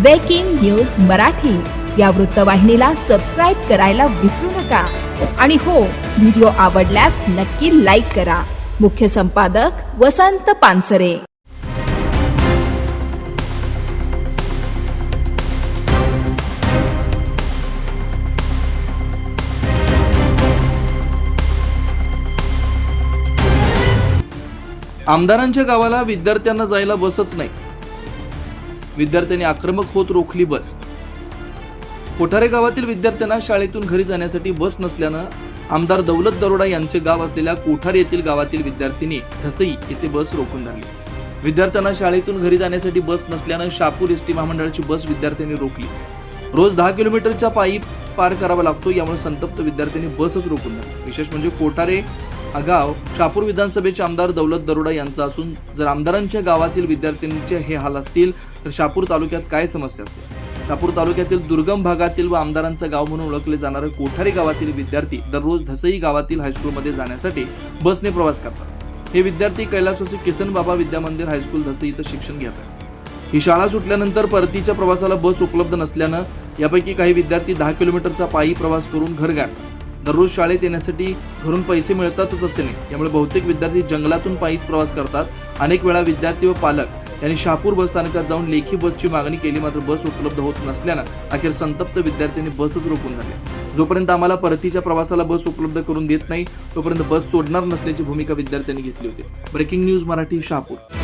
Breaking news Marathi या वृत्तवाहिनीला subscribe करायला विसरू नका. आणि हो व्हिडिओ आवडल्यास नक्की लाईक करा. मुख्य संपादक वसंत पानसरे. आमदारांच्या गावाला विद्यार्थ्यांना जायला बसच नाही. विद्यार्थ्यांनी आक्रमक होत रोखली बस. कोठारे गावातील विद्यार्थ्यांना शाळेतून घरी जाण्यासाठी बस नसल्यानं आमदार दौलत दरोडा यांचे गाव असलेल्या कोठारे येथील गावातील विद्यार्थ्यांनी ठसई येथे बस रोखून धरली. विद्यार्थ्यांना शाळेतून घरी जाण्यासाठी बस नसल्यानं शापूर एस टी महामंडळाची बस विद्यार्थ्यांनी रोखली. रोज दहा किलोमीटरच्या पायी पार करावा लागतो यामुळे संतप्त विद्यार्थ्यांनी बसच रोखून धरली. विशेष म्हणजे कोठारे हा गाव शापूर विधानसभेचे आमदार दौलत दरोडा यांचा असून जर आमदारांच्या गावातील विद्यार्थ्यांचे हे हाल असतील तर शापूर तालुक्यात काय समस्या असते शापूर तालुक्यातील दुर्गम भागातील व आमदारांचं गाव म्हणून ओळखले जाणारे कोठारी गावातील विद्यार्थी दररोज धसई गावातील हायस्कूलमध्ये जाण्यासाठी बसने प्रवास करतात. हे विद्यार्थी कैलासवासी किसन बाबा विद्या मंदिर हायस्कूल धसई इथं शिक्षण घेत आहेत. ही शाळा सुटल्यानंतर परतीच्या प्रवासाला बस उपलब्ध नसल्यानं यापैकी काही विद्यार्थी दहा किलोमीटरचा पायी प्रवास करून घर गाठतात. दररोज शाळेत येण्यासाठी घरून पैसे मिळतातच असे नाही. यामुळे बहुतेक विद्यार्थी जंगलातून पायीच प्रवास करतात. अनेक वेळा विद्यार्थी व पालक यांनी शहापूर बस स्थानकात जाऊन लेखी बसची मागणी केली मात्र बस उपलब्ध होत नसल्यानं अखेर संतप्त विद्यार्थ्यांनी बसच रोखून धरली. जोपर्यंत आम्हाला परतीच्या प्रवासाला बस उपलब्ध करून देत नाही तोपर्यंत बस सोडणार नसल्याची भूमिका विद्यार्थ्यांनी घेतली होती. Breaking news Marathi Shahapur.